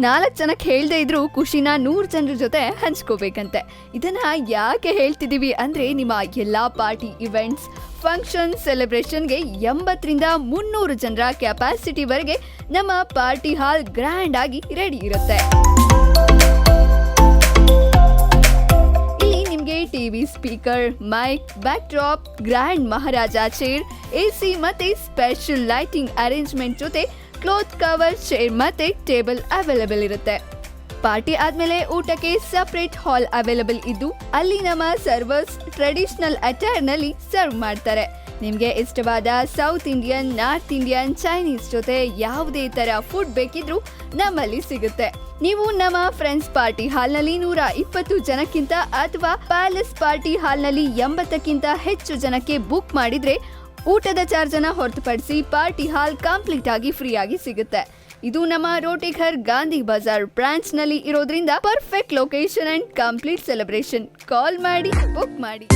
ನಾಲ್ಕು ಜನಕ್ಕೆ ಹೇಳದೇ ಇದ್ರು ಖುಷಿನ ನೂರು ಜನರ ಜೊತೆ ಹಂಚ್ಕೋಬೇಕಂತೆ. ಇದನ್ನ ಯಾಕೆ ಹೇಳ್ತಿದ್ದೀವಿ ಅಂದ್ರೆ ನಿಮ್ಮ ಎಲ್ಲಾ ಪಾರ್ಟಿ, ಇವೆಂಟ್ಸ್ ಫಂಕ್ಷನ್ ಸೆಲೆಬ್ರೇಷನ್ಗೆ ಎಂಬತ್ತರಿಂದ ಮುನ್ನೂರು ಜನರ ಕೆಪಾಸಿಟಿವರೆಗೆ ನಮ್ಮ ಪಾರ್ಟಿ ಹಾಲ್ ಗ್ರ್ಯಾಂಡ್ ಆಗಿ ರೆಡಿ ಇರುತ್ತೆ. TV speaker mic backdrop grand maharaja chair AC ಮತ್ತೆ ಸ್ಪೆಷಲ್ ಲೈಟಿಂಗ್ ಅರೇಂಜ್ಮೆಂಟ್ ಜೊತೆ ಕ್ಲೋತ್ ಕವರ್ ಚೇರ್ ಮತ್ತೆ ಟೇಬಲ್ ಅವೈಲೇಬಲ್ ಇರುತ್ತೆ. ಪಾರ್ಟಿ ಆದ್ಮೇಲೆ ಊಟಕ್ಕೆ ಸಪರೇಟ್ ಹಾಲ್ ಅವೈಲೇಬಲ್ ಇದ್ದು, ಅಲ್ಲಿ ನಮ್ಮ ಸರ್ವರ್ಸ್ ಟ್ರೆಡಿಷನಲ್ ಅಟೈರ್ನಲ್ಲಿ ಸರ್ವ್ ಮಾಡ್ತಾರೆ. ನಿಮ್ಗೆ ಇಷ್ಟವಾದ south Indian north Indian Chinese ಜೊತೆ ಯಾವುದೇ ಥರ ಫುಡ್ ಬೇಕಿದ್ರೂ ನಮ್ಮಲ್ಲಿ ಸಿಗುತ್ತೆ. ನೀವು ನಮ್ಮ ಫ್ರೆಂಡ್ಸ್ ಪಾರ್ಟಿ ಹಾಲ್ನಲ್ಲಿ ನೂರ ಇಪ್ಪತ್ತು ಜನಕ್ಕಿಂತ ಅಥವಾ ಪ್ಯಾಲೇಸ್ ಪಾರ್ಟಿ ಹಾಲ್ನಲ್ಲಿ ಎಂಬತ್ತಕ್ಕಿಂತ ಹೆಚ್ಚು ಜನಕ್ಕೆ ಬುಕ್ ಮಾಡಿದ್ರೆ ಊಟದ ಚಾರ್ಜನ್ನು ಹೊರತುಪಡಿಸಿ ಪಾರ್ಟಿ ಹಾಲ್ ಕಂಪ್ಲೀಟ್ ಆಗಿ ಫ್ರೀ ಆಗಿ ಸಿಗುತ್ತೆ. ಇದು ನಮ್ಮ ರೋಟಿಘರ್ ಗಾಂಧಿ ಬಜಾರ್ ಬ್ರಾಂಚ್ನಲ್ಲಿ ಇರೋದ್ರಿಂದ perfect location and complete celebration call ಮಾಡಿ ಬುಕ್ ಮಾಡಿ.